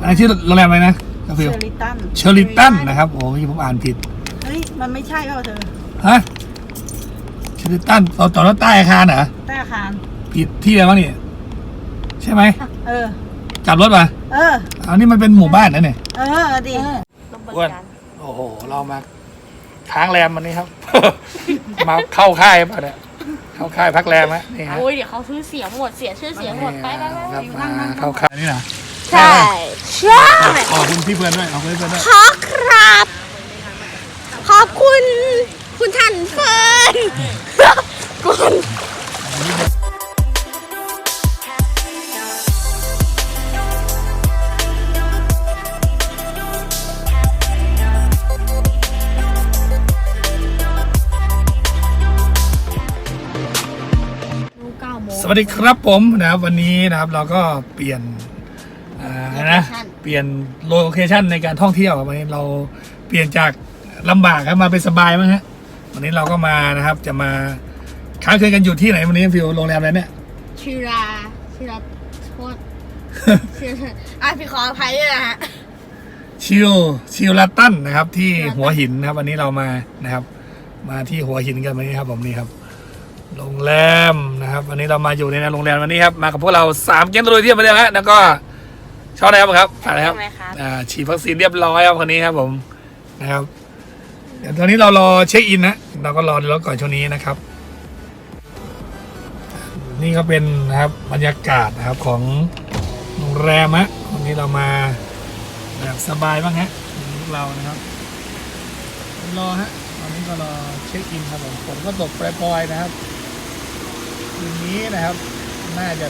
อันนี้ชื่อโรงแรมอะไรนะกาเชฟิลอริตันเชอริตันนะครับโอ้ยผมอ่านผิดเฮ้ย มันไม่ใช่เปล่าเธอฮะเชอริตันเราจอดรถใต้อาคารเหรอใต้อาคาร ผิดที่อะไรวะนี่ใช่ไหมเออ กลับรถมาเออ อันนี้มันเป็นหมู่บ้านนะเนี่ยเออดิอ้วนโอ้โหเรามาค้างแรมวันนี้ครับ มาเข้าค่ายป่ะเนี่ยเข้าค่ายพักแรมฮะนี่ฮะโอ้ยเดี๋ยวเขาซื้อเสียงหมดเสียชื่อเสียงหมดไปไปไป ครับมาเข้าค่ายนี่นะ ใช่ ใช่ขอบคุณพี่เพื่อนด้วยขอบคุณพี่เพื่อนด้วยขอครับ ขอบคุณ คุณท่านเฟิร์นคุณสวัสดีครับผมนะครับวันนี้นะครับเราก็เปลี่ยนอ่านะเปลี่ยนโลเคชันในการท่องเที่ยวครับวันนี้เราเปลี่ยนจากลำบากครับมาเป็นสบายมั้งฮะวันนี้เราก็มานะครับ จะมาค้างคืนกันอยู่ที่ไหนวันนี้ฟิวโรงแรมอะไรเนี่ยชิราชิราโทษชิราอะพี่ขออภัยด้วยนะฮะชิลชิลลาตันนะครับ ที่หัวหินนะครับ วันนี้เรามานะครับ มาที่หัวหินกันวันนี้ครับผมนี่ครับโรงแรมนะครับ วันนี้เรามาอยู่ในโรงแรมวันนี้ครับมากับพวกเราสามแก๊งตะลุยเที่ยวมาแล้วฮะแล้วก็ ชอบอะไรครับครับอะไรครับทำไมครับ อ่าฉีดวัคซีนเรียบร้อยครับคนนี้ครับผมนะครับ เดี๋ยวตอนนี้เรารอเช็คอินนะเราก็รอรถก่อนช่วงนี้นะครับ นี่ก็เป็นนะครับบรรยากาศนะครับของโรงแรมฮะวันนี้เรามาแบบสบายบ้างฮะพวกเรานะครับรอฮะตอนนี้ก็รอเช็คอินครับผมผมก็ตกปล่อยๆนะครับคืนนี้นะครับ น่าจะ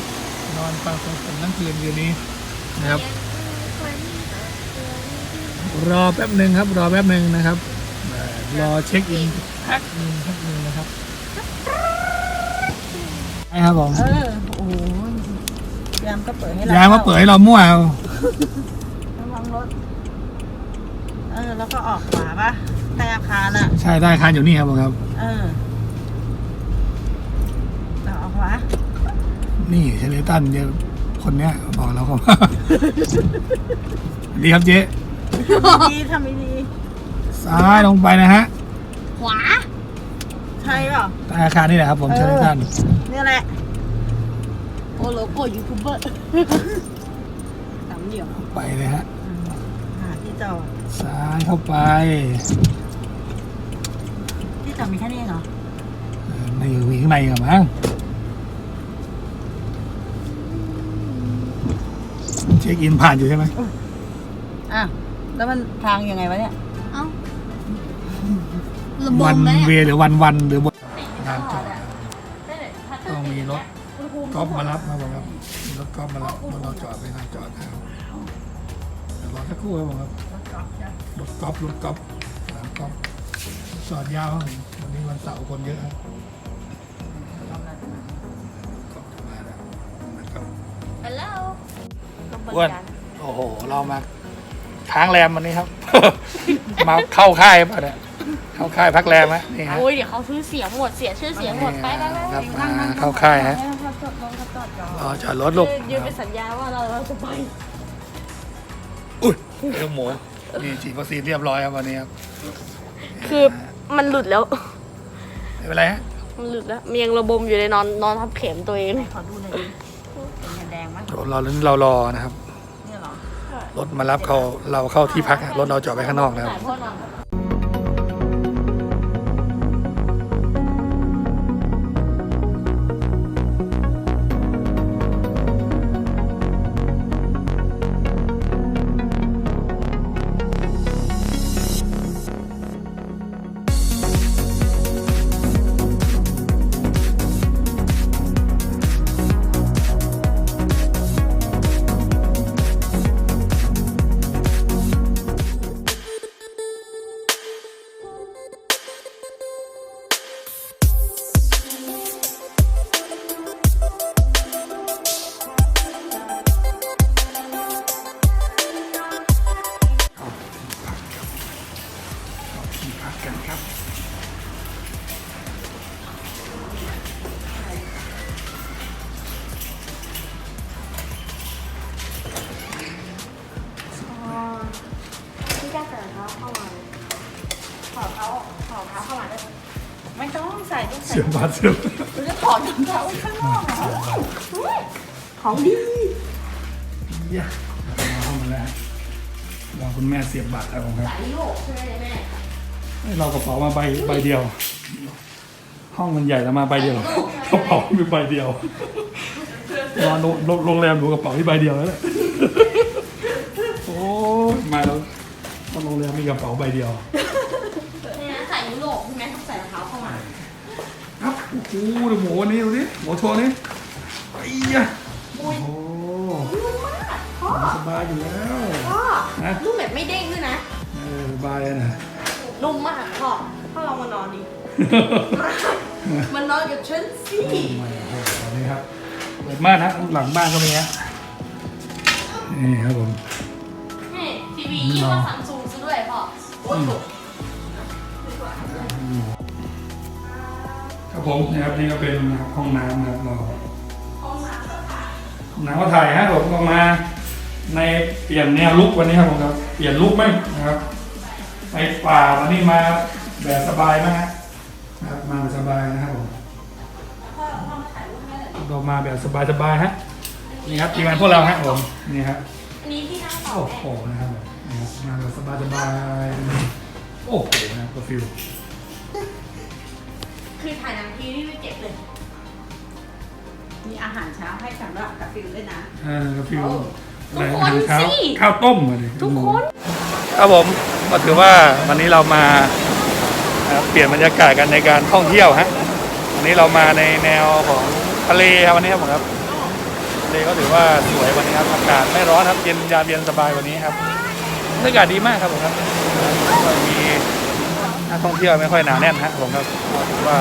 นอนฟังเพลงผมทั้งคืนคืนนี้ นะครับ รอแป๊บหนึ่งครับ รอแป๊บหนึ่งนะครับเอ่อรอเช็คอินแป๊บหนึ่งแป๊บหนึ่งนะครับใช่ครับผมเออโอ้โหยามก็เปิดให้เรายายมาเปิดให้เรามั่วเอาระวังรถเออแล้วก็ออกขวาปะใต้อาคารอะ ใช่ได้คันอยู่นี่ครับผมครับ เออเราออกขวานี่เชเลตันเดี๋ยว คนเนี้ยบอกเราครับดีครับเจ๊ดีทำไม่ดีซ้ายลงไปนะฮะ ขวา ใช่เปล่าใต้อาคารนี่แหละครับผมเออเชเลตันเนี่ยแหละ โอโลโก้ยูทูบเบอร์สามเดี่ยวไปเลยฮะอืมหาที่จอดซ้ายเข้าไป ที่จอดมีแค่นี้เองเหรอเออในอยู่ข้างในกับมั้ง ช็คอินผ่านอยู่ใช่ไหมอะแล้วมันทางยังไงวะเนี่ย เอ้าระบวัมนไหมเวอะหรือวันวันหรือบนงานจอดต้องมีรถกอล์ฟมารับครับผมครับมีรถกอล์ฟมารับรถเราจอดไปทางจอดนะครับเดี๋ยวรอสักครู่ครับผมครับรถกอล์ฟรถกอล์ฟสนามกอล์ฟจอดยาวครับผมวันนี้วันเสาร์คนเยอะครับกอล์ฟมาแล้วนะครับ ฮัลโหล อ้วนโอ้โห เรามาค้างแรมวันนี้ครับ มาเข้าค่ายป่ะเนี่ยเข้าค่ายพักแรมฮะนี่ฮะ โอ้ยเดี๋ยวเขาซื้อเสียงหมดเสียชื่อเสียงหมดไปไปไปครับมาเข้าค่ายฮะให้มันจอดลงก็จอดจอดรอจอดรถลูกยืนเป็นสัญญาว่าเราเราจะไปอุ้ยเรื่องหมูนี่ฉีดวัคซีนเรียบร้อยครับวันนี้ครับคือมันหลุดแล้ว ไม่เป็นไรฮะมันหลุดแล้วมันยังระบมอยู่ในนอนนอนทับเข็มตัวเอง ขอดูหน่อยดิ เป็นแดงมั้ยเราเรารอนะครับ เนี่ยเหรอรถมารับเขาเราเข้าที่พักฮะรถเราจอดไว้ข้างนอกนะครับถ่ายพ่อนอน ส่ต้องใส่เสียบาทเสียบหรือจะถอดถุงเท้าไว้ข้างนอกเหรออุ๊ยของดีเยี่ยมาห้องมาแล้วฮะรอคุณแม่เสียบบัตรครับผมครับสายยุโรปใช่ไหมแม่ให้เรากระเป๋ามาใบใบเดียว ห้องมันใหญ่แล้วมาใบเดียวกระเป๋ามีใบเดียวนอนโรงโรงแรมดูกระเป๋าที่ใบเดียวแล้วแหละโอ้ยมาแล้วต้องโรงแรมมีกระเป๋าใบเดียว เนี่ยสายยุโรปใช่ไหมต้องใส่รองเท้าเข้ามาครับโอ้โหดูหมูอันนี้ดูดิหมูโชว์นี่ไอ้ยะโอ้โหสบายอยู่แล้วพ่อนะนุ่มแบบไม่เด้งด้วยนะ เออสบายอะนะนุ่มมากพ่อพ่อลองมานอนดิมันนอนกับฉันสิไม่โอ้โหนี่ครับเปิดม่านนะหลังบ้านก็มีฮะนี่ครับผมนี่ทีวียี่ห้อซัมซุงซะด้วยพ่อโอ้ย ครับผมนะครับนี่ก็เป็นห้องน้ำนะครับเราห้องน้ำก็ค่ะหนังก็ถ่ายฮะผมออกมา ในเปลี่ยนแนวลุกวันนี้ครับผมครับ เปลี่ยนลุกไหมนะครับไปป่าวันนี้มาแบบสบายมากฮะนะครับมาแบบสบายนะครับผมพ่อพ่อมาถ่ายรูปให้หน่อยเรามาแบบสบายๆฮะนี่ครับทีมงานพวกเราฮะผมนี่ครับอันนี้ที่นั่งต่อโอ้แม่โหนะครับผมนี่ครับมาแบบสบายๆโอ้โหนะครับก็ฟิล คือถ่ายหนังทีนี่ไม่เจ็บเลยมีอาหารเช้าให้สำหรับกาฟิลด้วยนะเออก็ฟิลทุกคนสิ ข้าวต้มมาดิทุกคน ครับผมก็ถือว่าวันนี้เรามานะครับเปลี่ยนบรรยากาศกันในการท่องเที่ยวฮะวันนี้เรามาในแนวของทะเลครับวันนี้ครับผมครับทะเลก็ถือว่าสวยวันนี้ครับอากาศไม่ร้อนครับเย็นยามเย็นสบายวันนี้ครับบรรยากาศดีมากครับผมครับก็มี นักท่องเที่ยวไม่ค่อยหนาแน่นฮะผมครับก็ถือว่า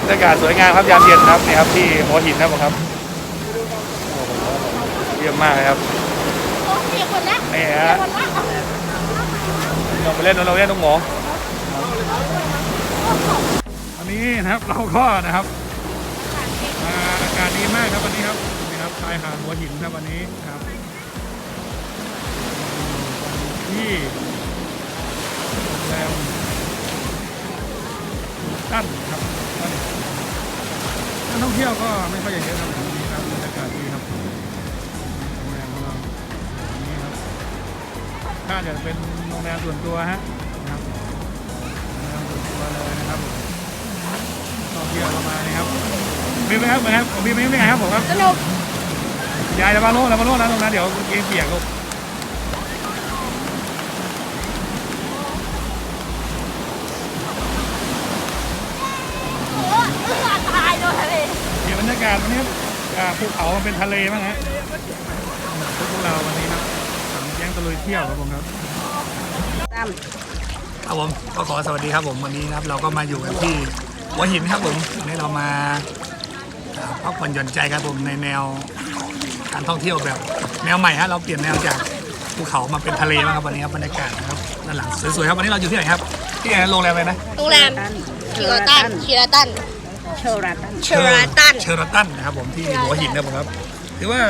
บรรยากาศสวยงามครับยามเย็นครับนี่ครับที่หัวหินครับผมครับโอ้โหเยี่ยมมากเลยครับโอ้เปียกหมดแล้วนี่เปียฮะกหมดแล้วเราไปเล่นเราเล่นตรงหมอวันนี้นะครับเราก็นะครับอ่าอากาศดีมากครับวันนี้ครับนี่ครับชายหาดหัวหินครับวันนี้ครับที่โรงแรม ตั้นครับตั้นนักท่องเที่ยวก็ไม่ค่อยจะเยอะครับวันนี้ครับบรรยากาศดีครับโรงแรมของเราวันนี้ครับถ้าจะเป็นโรงแรมส่วนตัวฮะนะครับโรงแรมส่วนตัวเลยนะครับท่องเที่ยวเข้ามานะครับมีไหมครับเหมือนครับของพี่มีไหมครับผมครับสนุกยายจะมาโน่นแล้วมาโน่นนะตรงนั้นเดี๋ยวเกมเปียกลูกากาศวันนี้ครับอ่าภูเขามันเป็นทะเลบ้างฮะพวกเราวันนี้ครับสังแย้งตะลุยเที่ยวครับผมครับตั้มครับผมก็ขอสวัสดีครับผมวันนี้นะครับ เราก็มาอยู่กันที่หัวหินครับผมวันนี้เรามาอ่าพักผ่อนหย่อนใจครับผมในแนวการท่องเที่ยวแบบ แนวใหม่ฮะเราเปลี่ยนแนวจากภูเขามาเป็นทะเลบ้างครับวันนี้ครับบรรยากาศนะครับด้านหลังสวยๆครับวันนี้เราอยู่ที่ไหนครับที่ไหนโรงแรมอะไรนะโรงแรมตั้นคิราตันคิราตัน เชอราตัน เชอราตัน เชอราตันนะครับผมที่หัวหินนะครับผมครับถือว่า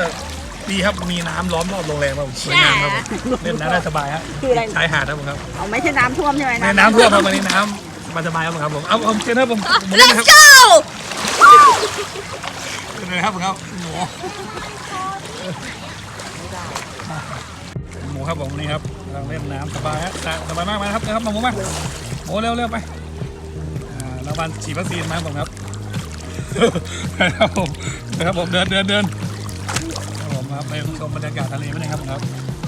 ดีครับมีน้ำล้อมรอบโรงแรมครับผมสวยงามครับผมเล่นน้ำได้สบายฮะชายหาดครับผมครับเอาไม่ใช่น้ำท่วมใช่ไหมในน้ำท่วมครับวันนี้น้ำสบายๆครับผมครับผมเอาเอาเจนครับผมผมเล่น Let's ครับ go เป็นไงครับผมครับหมูหมูครับผมนี่ครับกำลังเล่นน้ำสบายฮะสบายมากมาครับนะครับมาหมูมาหมูเร็วเร็วไปอ่าแล้ววันฉีดวัคซีนมาครับผมครับ นะครับผมนะครับผมเดินเดินเดินครับผมครับไปชมบรรยากาศทะเลไหมนะครับผมครับ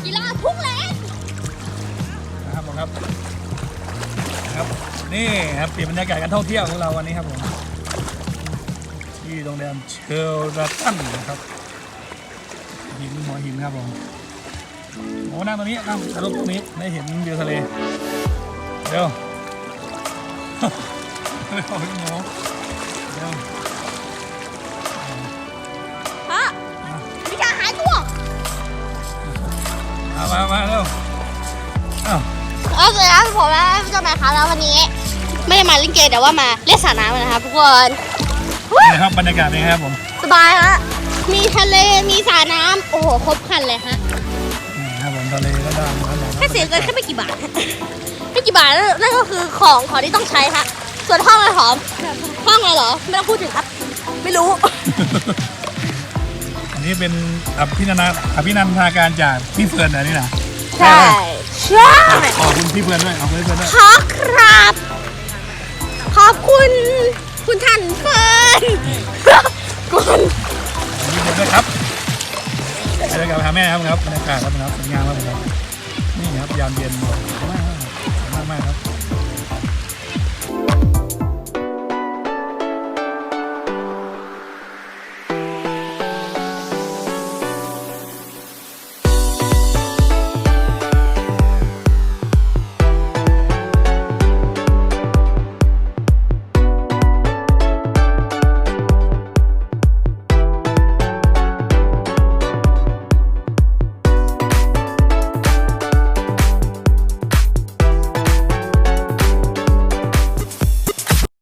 กีฬาพุ่งแรงนะครับผมครับครับนี่ครับเปลี่ยนบรรยากาศการท่องเที่ยวของเราวันนี้ครับผมที่โรงแรมเชลราตันนะครับหินหัวหินครับผมโอ้นั่งตรงนี้นั่งถ่ายรูปตรงนี้ได้เห็นวิวทะเลเร็วเร็วพี่หมูเคครับผมและพี่เจ้าแม่ครับแล้ววันนี้ ไม่ได้มาเล่นเกมแต่ว่ามาเล่นสระน้ำกันนะครับทุกคนนี่นะครับบรรยากาศเป็นไงครับผมสบายฮะมีทะเลมีสระน้ำโอ้โหครบครันเลยฮะอืมนะครับผมทะเลก็ได้นะครับผมแค่เสียเงินแค่ไม่กี่บาทฮะไม่กี่บาทนั่นนั่นก็คือของของที่ต้องใช้ฮะส่วนห้องอะไรหอมห้องอะไรเหรอไม่ต้องพูดถึงครับ ไม่รู้อันนี้เป็นอภินันทนาอภินันทนาการจากพี่เฟิร์นอันนี้นะใช่ ใช่ขอบคุณพี่เฟิร์นด้วยเอาไว้เฟิร์นด้วยขอครับ ขอบคุณ คุณท่านเฟิร์นคุณพี่เฟิร์นด้วยครับไปเลยกับหาแม่ครับครับบรรยากาศครับนะครับสวยงามครับผมครับ นี่ครับยามเย็นมากมากมากครับ